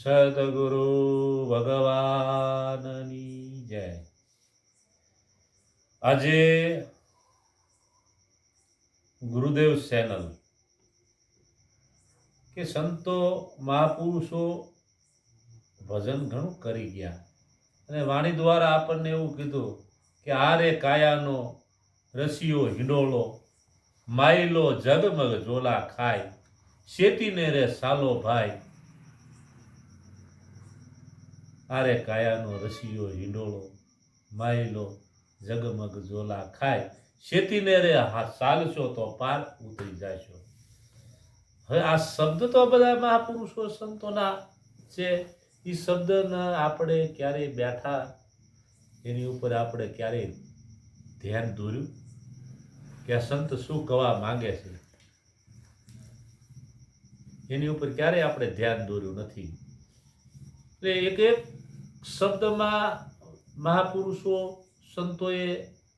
સદગુરુ ભગવાનની જય આજે ગુરુદેવ ચેનલ કે સંતો મહાપુરુષો ભજન ઘણું કરી ગયા અને વાણી દ્વારા આપણને એવું કીધું કે આ રે કાયાનો રસિયો હિંડોળો, માયલો જગમગ જોલા ખાય, શેતીને રે સાલો ભાઈ આરે કાયાનો રસિયો, હિંડોળો, માયલો જગમગ ઝોલા ખાય. શેતીને રે હા ચાલશો તો પાર ઉતરી જાશો. હવે આ શબ્દ તો બધા મહાપુરુષો સંતોના છે. એ શબ્દના આપણે ક્યારેય બેઠા, એની ઉપર આપણે ક્યારેય ધ્યાન દોર્યું? કે આ સંત શું કહેવા માંગે છે? એની ઉપર ક્યારેય આપણે ધ્યાન દોર્યું નથી? એટલે એક એક શબ્દમાં મહાપુરુષો, સંતોએ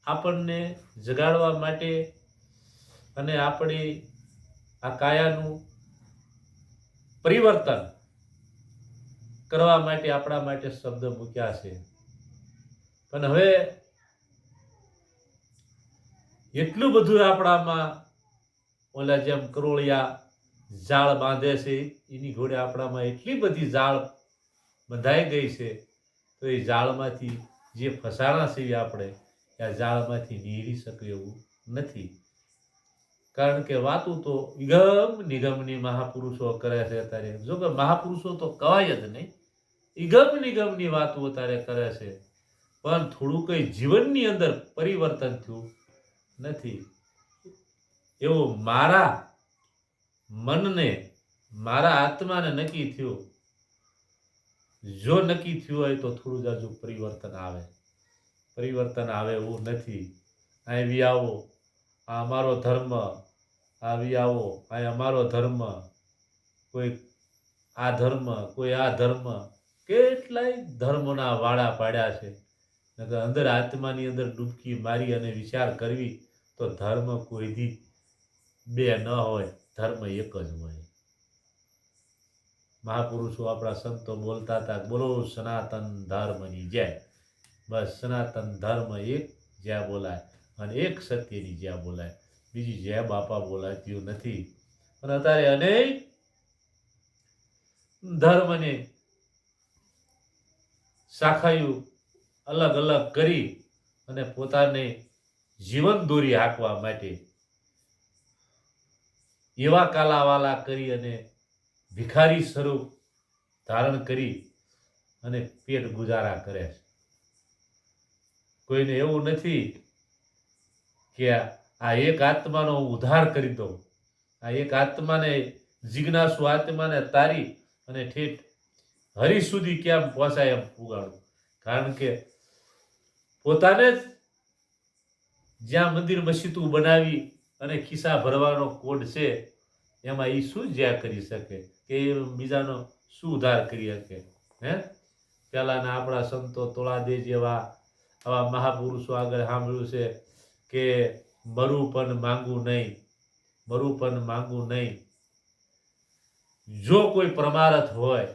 આપણને જગાડવા માટે અને આપણી આ કાયાનું પરિવર્તન કરવા માટે આપણા માટે શબ્દ મૂક્યા છે. પણ હવે એટલું બધું આપણામાં ઓલા જેમ કરોળિયા જાળ બાંધે છે, એની ઘોડે આપણામાં એટલી બધી જાળ બંધાઈ ગઈ છે, તો એ જાળમાંથી જે ફસાણા છે આપણે આ જાળમાંથી નીરી શકે એવું નથી. કારણ કે વાતું તો ઇગમ નિગમની મહાપુરુષો કરે છે અત્યારે. જો કે મહાપુરુષો તો કવાય જ નહીં. ઇગમ નિગમની વાતો અત્યારે કરે છે. પણ થોડું કંઈ જીવનની અંદર પરિવર્તન થયું નથી. એવો મારા મનને, મારા આત્માને નક્કી થયું જો નક્કી થયું હોય તો થોડું જાજુ પરિવર્તન આવે. પરિવર્તન આવે એવું નથી. આવી આવો. આ અમારો ધર્મ. આવી આવો. આ અમારો ધર્મ. કોઈ આ ધર્મ, કોઈ આ ધર્મ. કેટલાય ધર્મના વાળા પાડ્યા છે. નકર અંદર આત્માની અંદર ડૂબકી મારી અને વિચાર કરવી તો ધર્મ કોઈથી બે ન હોય. ધર્મ એક જ હોય. મહાપુરુષો આપણા સંતો બોલતા હતા બોલો સનાતન ધર્મની જય. બસ સનાતન ધર્મ એક જ્યાં બોલાય અને એક સત્યની જ્યાં બોલાય. બીજી જય બાપા બોલાતી નથી. પણ અત્યારે અનેક ધર્મને શાખાયું અલગ અલગ કરી અને પોતાને જીવન દોરી હાંકવા માટે એવા કાલાવાલા કરી અને ભિખારી સ્વરૂપ ધારણ કરી અને પેટ ગુજારા કરે છે. કોઈને એવું નથી કે આ એક આત્માનો હું ઉદ્ધાર કરી દઉં. આ એક આત્માને જિજ્ઞાસુ આત્માને તારી અને ઠેઠ હરી સુધી કેમ પહોંચાય એમ ઉગાડું કારણ કે પોતાને જ જ્યાં મંદિર મસ્જિદ બનાવી અને ખિસ્સા ભરવાનો કોડ છે એમાં એ શું જ્યાં કરી શકે? કે એ બીજાનો શું ઉદ્ધાર કરી શકે? હે? પહેલાંના આપણા સંતો તોળાદે જેવા આવા મહાપુરુષો આગળ સાંભળ્યું છે કે મરું પણ માંગવું નહીં, મરું પણ માંગવું નહીં. જો કોઈ પ્રમારથ હોય,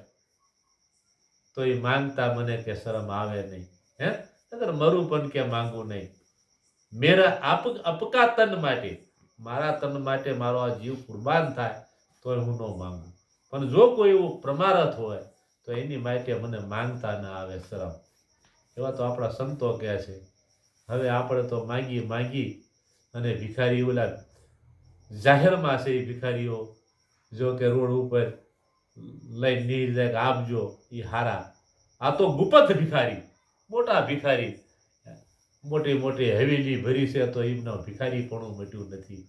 તો એ માંગતા મને કે શરમ આવે નહીં. હે? મરું પણ કે માંગવું નહીં. મેરા આપ અપકા માટે મારા તન માટે મારો આ જીવ કુરબાન થાય, તોય હું ન માંગુ. પણ જો કોઈ એવું પ્રમારથ હોય, તો એની માટે મને માંગતા ન આવે શરમ. એવા તો આપણા સંતો કહે છે. હવે આપણે તો માંગી માંગી અને ભિખારી ઓલા જાહેરમાં છે એ ભિખારીઓ, જો કે રોડ ઉપર લઈ નીર જાય આપજો એ હારા. આ તો ગુપત ભિખારી, મોટા ભિખારી. મોટી મોટી હવેલી ભરી છે તો એમનો ભિખારી પણ મટ્યું નથી.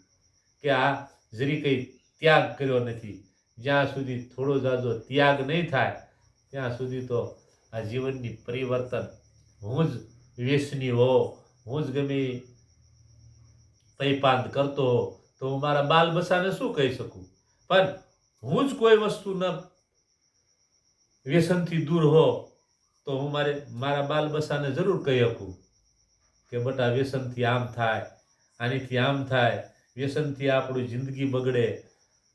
કે આ જરી કંઈ ત્યાગ કર્યો નથી. જ્યાં સુધી થોડો જાજો ત્યાગ નહીં થાય, ત્યાં સુધી તો આ જીવનની પરિવર્તન હું જ વ્યસની હો, હું જ ગમે પૈપાંત કરતો હો, તો હું મારા બાલ બસાને શું કહી શકું? પણ હું જ કોઈ વસ્તુ ન વ્યસનથી દૂર હો, તો હું મારે મારા બાલ બસાને જરૂર કહી શકું? કે બટા વ્યસનથી આમ થાય, આનીથી આમ થાય, વ્યસનથી આપણી જિંદગી બગડે,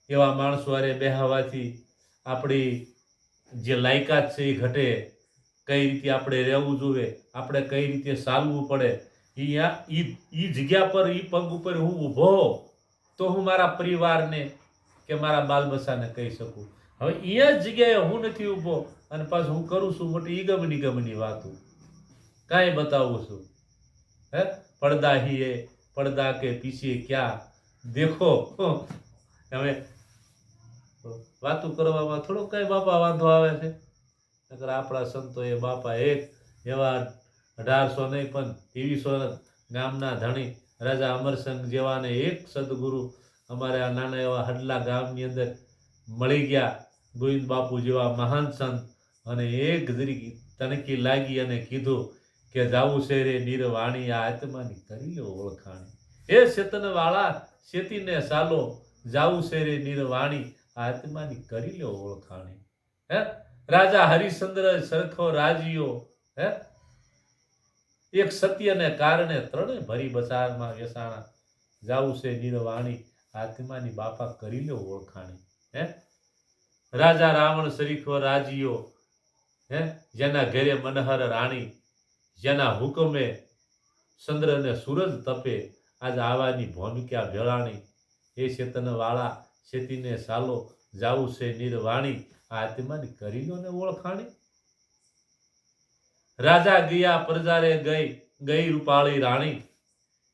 એવા માણસો અરે બેહાવાથી આપણી જે લાયકાત છે એ ઘટે, કઈ રીતે આપણે રહેવું જોઈએ, આપણે કઈ રીતે ચાલવું પડે એ ઈ ઈ જગ્યા પર એ પગ ઉપર હું ઊભો, તો હું મારા પરિવારને કે મારા બાલ કહી શકું. હવે અહીંયા જ જગ્યાએ હું નથી ઊભો અને પાછું હું કરું છું મોટી ઈગમ નિગમની વાતો. કાંઈ બતાવું છું? હે? पर्दा ही है પડદા કે पीछे ક્યાં? દેખો. હવે વાતું કરવામાં થોડો કઈ બાપા વાંધો આવે છે. નકર આપણા સંતોએ બાપા એક એવા અઢારસો નહીં, પણ ત્રેવીસો ગામના ધણી રાજા અમરસંગ જેવાને એક સદગુરુ અમારે આ નાના એવા હડલા ગામની અંદર મળી ગયા. ગોવિંદ બાપુ જેવા મહાન સંત. અને એક તણકી લાગી અને કીધું કે જાવું છે રે નિર્વાણી આ આત્માની કરી ઓળખાણી. એ ચેતન વાળા ચેતીને સાલો જાવું છે રે નિર્વાણી આત્માની કરી લો ઓળખાણી. હે? રાજા હરિશ્ચંદ્ર સરખો રાજીઓ, હે? એક સત્યને કારણે ત્રણે ભરી બજારમાં વેસાણા. જાવું છે નિર્વાણી આત્માની બાપા કરી લો ઓળખાણી. હે? રાજા રાવણ સરીખો રાજીઓ, હે? જેના ઘરે મનહર રાણી જેના હુકમે ચંદ્ર અને સૂરજ તપે. આજ આવાની ભૂમિકા ભેળાણી. એ ચેતનવાળા ચેતીને સાલો, જાવું છે નિર્વાણી. આત્માની કરી લો ને ઓળખાણી. રાજા ગયા પ્રજારે ગઈ ગઈ રૂપાળી રાણી.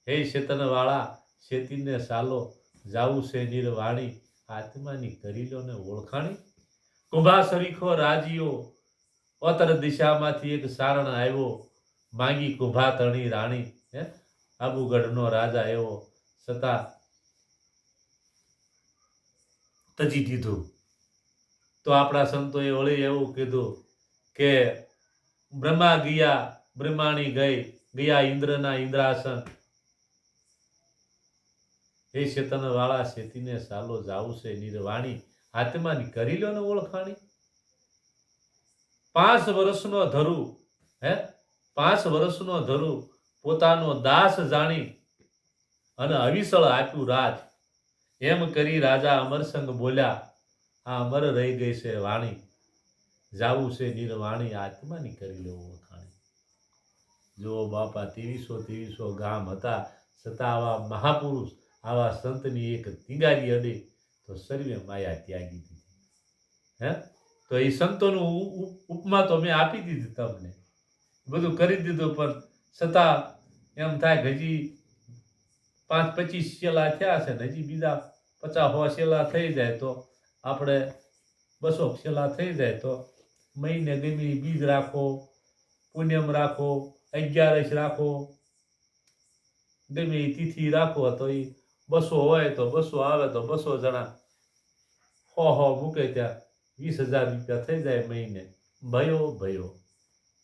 હે ચેતનવાળા ચેતીને સાલો, જાવું છે નિર્વાણી. આત્માની કરી લો ને ઓળખાણી. કુંભા સરીખો રાજીઓ ઉત્તર દિશામાંથી એક સારણ આવ્યો. માંગી કુંભા તણી રાણી, હે? આબુગઢનો રાજા એવો છતાં તજી દીધું. તો આપણા સંતોએ વળી એવું કીધું કે બ્રહ્મા ગયા બ્રહ્માણી ગઈ, ગયા ઇન્દ્રના ઇન્દ્રાસન. એ ચેતન વાળા શેતીને સાલો જાવું છે, નિર્વાણી. આત્માની કરી લો ને ઓળખાણી. પાંચ વર્ષનો ધરુ, હે? પાંચ વર્ષનો ધરુ પોતાનો દાસ જાણી અને અવિસળ આપ્યું રાજ. એમ કરી રાજા અમરસંગ બોલ્યા, આ અમર રહી ગઈ છે વાણી. જાવું છે નિર્વાણી આત્માની કરી લેવું વખાણી. જો બાપા ત્રેવીસો ત્રેવીસો ગામ હતા. છતાં આવા મહાપુરુષ, આવા સંતની એક તિંગારી અડે તો સર્વે માયા ત્યાગી દીધી. હે? તો એ સંતોનું ઉપમા તો મેં આપી દીધી તમને. બધું કરી દીધું, પણ છતાં એમ થાય કે હજી પાંચ પચીસ સેલા થયા છે ને, હજી બીજા પચાસ હો સેલા થઈ જાય તો આપણે બસો સેલા થઈ જાય તો મહિને ગમે બીજ રાખો પુણ્યમ રાખો, અગિયારસ રાખો, ગમે તિથિ રાખો તો એ બસો હોય તો બસો આવે તો બસો જણા હો હો મૂકે ત્યાં વીસ હજાર રૂપિયા થઈ જાય મહિને. ભયો ભયો.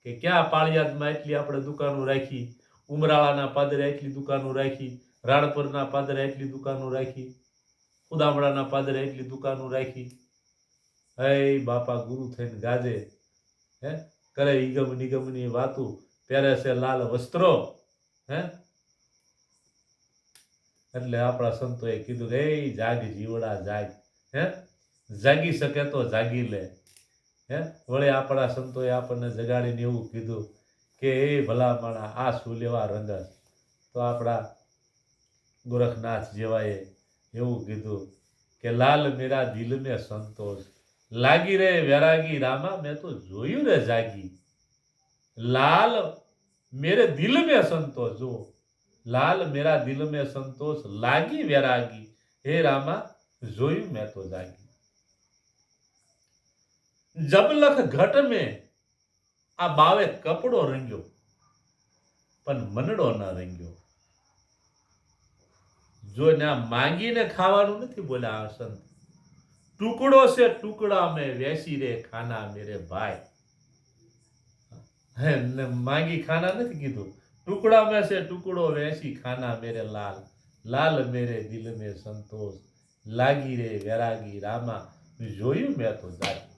કે ક્યાં પાળિયાદમાં એટલી આપણે દુકાનો રાખી, ઉમરાળાના પાદરે એટલી દુકાનો રાખી, રાણપરના પાદરે એટલી દુકાનો રાખી ઉદામડાના પાદરે એટલી દુકાનો રાખી. હે બાપા, ગુરુ થઈને ગાજે. હે? કરે ઈગમ નિગમની વાતો. પહેરે છે લાલ વસ્ત્રો. હે? એટલે આપણા સંતોએ કીધું કે જાગ જીવડા, જાગ. હે? જાગી શકે તો જાગી લે. હે? વળી આપણા સંતોએ આપણને જગાડીને એવું કીધું કે, એ ભલા માણા આ શું લેવા રંગસ? તો આપણા ગોરખનાથ જેવાએ એવું કીધું કે, લાલ મેરા દિલ મેં સંતોષ. લાગી રે વેરાગી રામા, મેં તો જોયું રે જાગી. લાલ મેરે દિલ મેં સંતોષ. જો લાલ મેરા દિલ મેં સંતોષ, લાગી વેરાગી. હે રામા, જોયું મેં તો જાગી. જબલખ ઘટ મેં આ બાવે કપડો રંગ્યો, પણ મનડો ન રંગ્યો. જો ના માંગીને ખાવાનું નથી બોલ્યા આ સંત. ટુકડો છે, ટુકડા મેં વેસી રે, ખાના મેરે ભાઈ. માંગી ખાના નથી કીધું. ટુકડા મેં છે, ટુકડો વેસી ખાના મેરે લાલ. લાલ મેરે દિલ મેં સંતોષ. લાગી રે વેરાગી રામા. જોયું મેં તો જાગી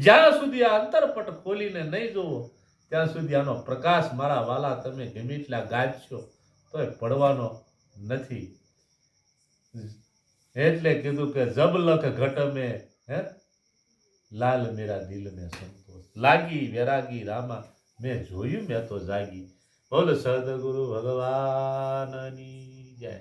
જ્યાં સુધી આ અંતરપટ ખોલીને નહીં જોવો ત્યાં સુધી આનો પ્રકાશ મારા વાલા તમે ગમે એટલા ગાજશો, તોય પડવાનો નથી. એટલે કીધું કે જબલખ ઘટમે, હે? લાલ મેરા મેં સંતોષ. લાગી વેરાગી રામા, મેં જોયું, મેં તો જાગી. બોલ સદગુરુ ભગવાનની જય.